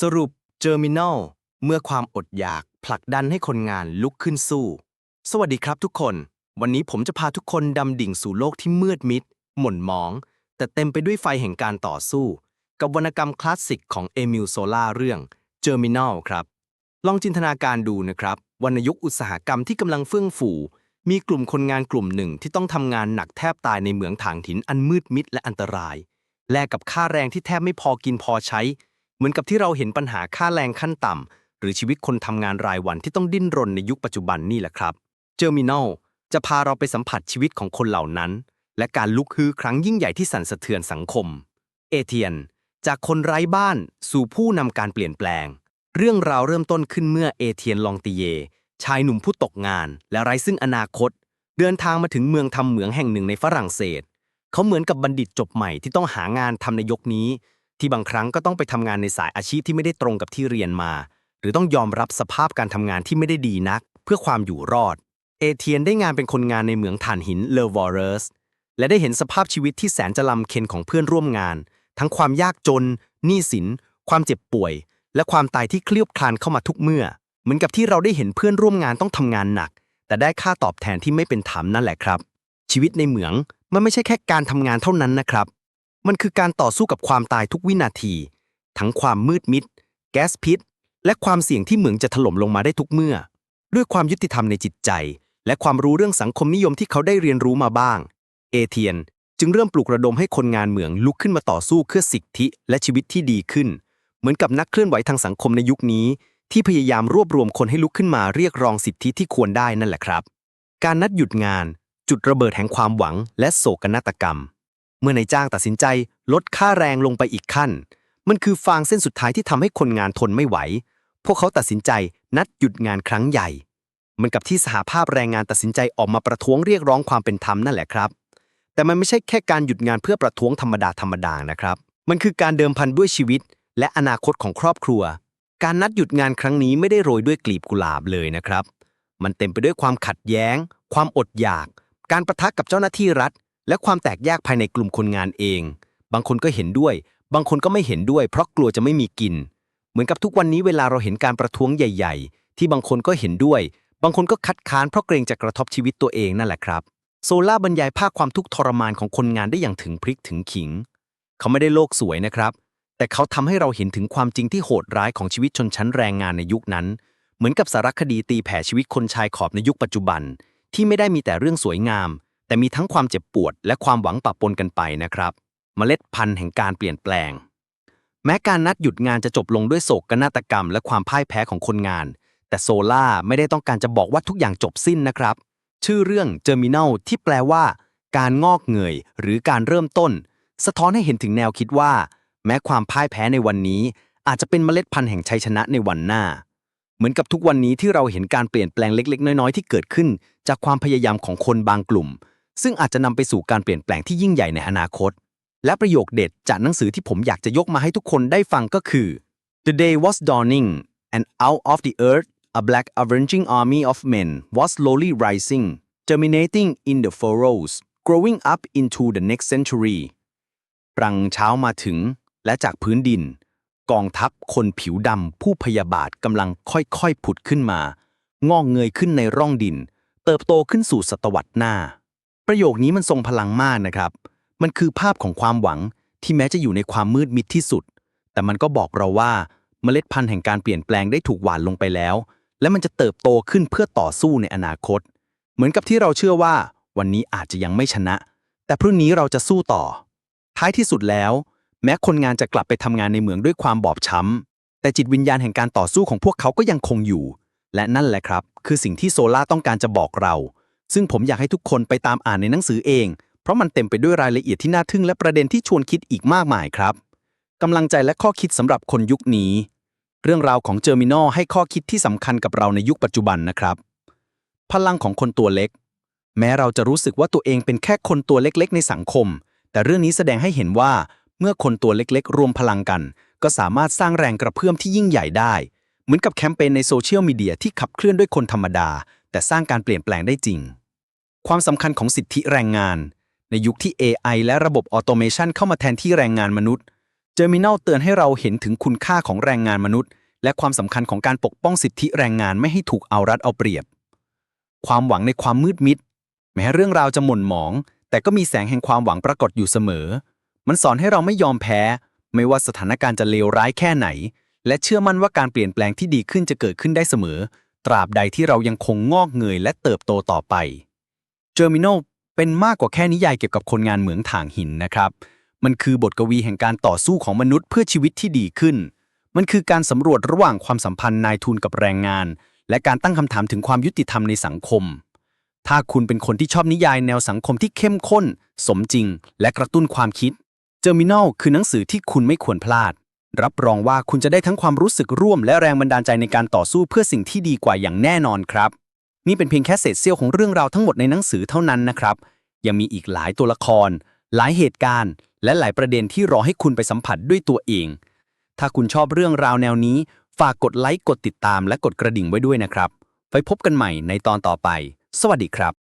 สรุปเจอร์มินอลเมื่อความอดอยากผลักดันให้คนงานลุกขึ้นสู้ สวัสดีครับทุกคน วันนี้ผมจะพาทุกคนดำดิ่งสู่โลกที่มืดมิด หม่นหมอง แต่เต็มไปด้วยไฟแห่งการต่อสู้ กับวรรณกรรมคลาสสิกของเอมิลโซล่าเรื่องเจอร์มินอลครับ ลองจินตนาการดูนะครับ วรรณยุคอุตสาหกรรมที่กำลังเฟื่องฟู มีกลุ่มคนงานกลุ่มหนึ่งที่ต้องทำงานหนักแทบตายในเหมืองถ่างหินอันมืดมิดและอันตราย แลกกับค่าแรงที่แทบไม่พอกินพอใช้ เหมือนกับที่เราเห็นปัญหาค่าแรงขั้นต่ำ หรือชีวิตคนทำงานรายวันที่ต้องดิ้นรนในยุคปัจจุบันนี่แหละครับเจอร์มินอลจะพาเราไปสัมผัสชีวิตของคนเหล่านั้น และการลุกฮือครั้งยิ่งใหญ่ที่สั่นสะเทือนสังคม เอเทียน จากคนไร้บ้านสู่ผู้นำการเปลี่ยนแปลง เรื่องราวเริ่มต้นขึ้นเมื่อเอเทียนลองติเย ชายหนุ่มผู้ตกงาน และไร้ซึ่งอนาคต เดินทางมาถึงเมืองทำเหมืองแห่งหนึ่งในฝรั่งเศส เขาเหมือนกับบัณฑิตจบใหม่ที่ต้องหางานทำในยกนี้ ที่บางครั้งก็ต้องไปทำงานในสายอาชีพที่ไม่ได้ตรงกับที่เรียนมา หรือต้องยอมรับสภาพการทำงานที่ไม่ได้ดีนัก เพื่อความอยู่รอด เอเทียนได้งานเป็นคนงานในเหมืองถ่านหินเลวอร์เรสและได้เห็นสภาพชีวิตที่แสนจะลำเค็ญของเพื่อนร่วมงาน ทั้งความยากจน หนี้สิน ความเจ็บป่วย และความตายที่เคลียบคลานเข้ามาทุกเมื่อ เหมือนกับที่เราได้เห็นเพื่อนร่วมงานต้องทำงานหนัก แต่ได้ค่าตอบแทนที่ไม่เป็นธรรมนั่นแหละครับ ชีวิตในเหมืองมันไม่ใช่แค่การทำงานเท่านั้นนะครับ มันคือการต่อสู้กับความตายทุกวินาที ทั้งความมืดมิด แก๊สพิษ และความเสี่ยงที่เหมืองจะถล่มลงมาได้ทุกเมื่อ ด้วยความยุติธรรมในจิตใจ และความรู้เรื่องสังคมนิยมที่เขาได้เรียนรู้มาบ้าง เอเทียน จึงเริ่มปลุกระดมให้คนงานเหมืองลุกขึ้นมาต่อสู้เพื่อสิทธิและชีวิตที่ดีขึ้น เหมือนกับนักเคลื่อนไหวทางสังคมในยุคนี้ ที่พยายามรวบรวมคนให้ลุกขึ้นมาเรียกร้องสิทธิที่ควรได้นั่นแหละครับ การนัดหยุดงาน จุดระเบิดแห่งความหวัง และโศกนาฏกรรม เมื่อนายจ้างตัดสินใจลดค่าแรงลงไปอีกขั้น มันคือฟางเส้นสุดท้ายที่ทำให้คนงานทนไม่ไหว พวกเขาตัดสินใจนัดหยุดงานครั้งใหญ่ มันกับที่สหภาพแรงงานตัดสินใจออกมาประท้วงเรียกร้องความเป็นธรรมนั่นแหละครับ แต่มันไม่ใช่แค่การหยุดงานเพื่อประท้วงธรรมดาธรรมดานะครับ มันคือการเดิมพันด้วยชีวิต และอนาคตของครอบครัว การนัดหยุดงานครั้งนี้ไม่ได้โรยด้วยกลีบกุหลาบเลยนะครับ มันเต็มไปด้วยความขัดแย้ง ความอดอยาก การประทะกับเจ้าหน้าที่รัฐ และความแตกแยกภายในกลุ่มคนงานเอง บางคนก็เห็นด้วย บางคนก็ไม่เห็นด้วย เพราะกลัวจะไม่มีกิน เหมือนกับทุกวันนี้เวลาเราเห็นการประท้วงใหญ่ ๆ ที่บางคนก็เห็นด้วย บางคนก็คัดค้านเพราะเกรงจะกระทบชีวิตตัวเองนั่นแหละครับ โซล่าบรรยายภาพความทุกข์ทรมานของคนงานได้อย่างถึงพริกถึงขิง เขาไม่ได้โลกสวยนะครับ แต่เขาทำให้เราเห็นถึงความจริงที่โหดร้ายของชีวิตชนชั้นแรงงานในยุคนั้น เหมือนกับสารคดีตีแผ่ชีวิตคนชายขอบในยุคปัจจุบัน ที่ไม่ได้มีแต่เรื่องสวยงาม แต่มีทั้งความเจ็บปวดและความหวังปะปนกันไปนะครับ เมล็ดพันธุ์แห่งการเปลี่ยนแปลง แม้การนัดหยุดงานจะจบลงด้วยโศกนาฏกรรม และความพ่ายแพ้ของคนงาน แต่โซล่าไม่ได้ต้องการจะบอกว่าทุกอย่างจบสิ้นนะครับ ชื่อเรื่อง Germinal ที่แปลว่า การงอกเงยหรือการเริ่มต้น สะท้อนให้เห็นถึงแนวคิดว่า แม้ความพ่ายแพ้ในวันนี้ อาจจะเป็นเมล็ดพันธุ์แห่งชัยชนะในวันหน้าเหมือนกับทุกวันนี้ที่เราเห็นการเปลี่ยนแปลงเล็ก ๆ น้อย ๆ ที่เกิดขึ้น จากความพยายามของคนบางกลุ่ม ซึ่งอาจจะนำไปสู่การเปลี่ยนแปลงที่ยิ่งใหญ่ในอนาคต และประโยคเด็ดจากหนังสือที่ผมอยากจะยกมาให้ทุกคนได้ฟังก็คือ The day was dawning and out of the earth a black avenging army of men was slowly rising germinating in the furrows growing up into the next century ปรังเช้ามาถึงและจากพื้นดิน กองทัพคนผิวดำผู้พยาบาทกำลังค่อยๆผุดขึ้นมา งอกเงยขึ้นในร่องดิน เติบโตขึ้นสู่ศตวรรษหน้า ประโยคนี้มันทรงพลังมากนะครับ มันคือภาพของความหวังที่แม้จะอยู่ในความมืดมิดที่สุด แต่มันก็บอกเราว่าเมล็ดพันธุ์แห่งการเปลี่ยนแปลงได้ถูกหว่านลงไปแล้ว และมันจะเติบโตขึ้นเพื่อต่อสู้ในอนาคต เหมือนกับที่เราเชื่อว่า วันนี้อาจจะยังไม่ชนะ แต่พรุ่งนี้เราจะสู้ต่อ ท้ายที่สุดแล้ว แม้คนงานจะกลับไปทำงานในเหมืองด้วยความบอบช้ำแต่จิตวิญญาณแห่งการต่อสู้ของพวกเขาก็ยังคงอยู่ และนั่นแหละครับ คือสิ่งที่โซล่าต้องการจะบอกเรา ซึ่งผมอยากให้ทุกคนไปตามอ่านในหนังสือเอง เพราะมันเต็มไปด้วยรายละเอียดที่น่าทึ่งและประเด็นที่ชวนคิดอีกมากมายครับกำลังใจและข้อคิดสำหรับคนยุคนี้ เรื่องราวของเจอร์มินอลให้ข้อคิดที่สำคัญกับเราในยุคปัจจุบันนะครับ พลังของคนตัวเล็ก แม้เราจะรู้สึกว่าตัวเองเป็นแค่คนตัวเล็กๆ ในสังคม แต่เรื่องนี้แสดงให้เห็นว่า เมื่อคนตัวเล็กๆ รวมพลังกัน ก็สามารถสร้างแรงกระเพื่อมที่ยิ่งใหญ่ได้ เหมือนกับแคมเปญในโซเชียลมีเดียที่ขับเคลื่อนด้วยคนธรรมดา แต่สร้างการเปลี่ยนแปลงได้จริง ความสำคัญของสิทธิแรงงาน ในยุคที่ AI และระบบออโตเมชันเข้ามาแทนที่แรงงานมนุษย์เจอร์มินัลเตือนให้เราเห็นถึงคุณค่าของแรงงานมนุษย์ และความสำคัญของการปกป้องสิทธิแรงงานไม่ให้ถูกเอารัดเอาเปรียบ ความหวังในความมืดมิด แม้เรื่องราวจะหม่นหมอง แต่ก็มีแสงแห่งความหวังปรากฏอยู่เสมอ มันสอนให้เราไม่ยอมแพ้ ไม่ว่าสถานการณ์จะเลวร้ายแค่ไหน และเชื่อมั่นว่าการเปลี่ยนแปลงที่ดีขึ้นจะเกิดขึ้นได้เสมอ ตราบใดที่เรายังคงงอกเงยและเติบโตต่อไปเจอร์มิน l เป็นมากกว่าแค่นิยายเกี่ยวกับคนงานเหมืองถ่างหินนะครับ มันคือบทกวีแห่งการต่อสู้ของมนุษย์เพื่อชีวิตที่ดีขึ้น มันคือการสำรวจระหว่างความสัมพันธ์นายทุนกับแรงงาน และการตั้งคำถามถึงความยุติธรรมในสังคม ถ้าคุณเป็นคนที่ชอบนิยายแนวสังคมที่เข้มข้น สมจริง และกระตุ้นความคิดเจอร์มิน l คือหนังสือที่คุณไม่ควรพลาด รับรองว่าคุณจะได้ทั้งความรู้สึกร่วมและแรงบันดาลใจในการต่อสู้เพื่อสิ่งที่ดีกว่าอย่างแน่นอนครับ นี่เป็นเพียงแค่เศษเสี้ยวของเรื่องราวทั้งหมดในหนังสือเท่านั้นนะครับ ยังมีอีกหลายตัวละคร หลายเหตุการณ์ และหลายประเด็นที่รอให้คุณไปสัมผัสด้วยตัวเอง ถ้าคุณชอบเรื่องราวแนวนี้ ฝากกดไลค์กดติดตาม และกดกระดิ่งไว้ด้วยนะครับไว้พบกันใหม่ในตอนต่อไป สวัสดีครับ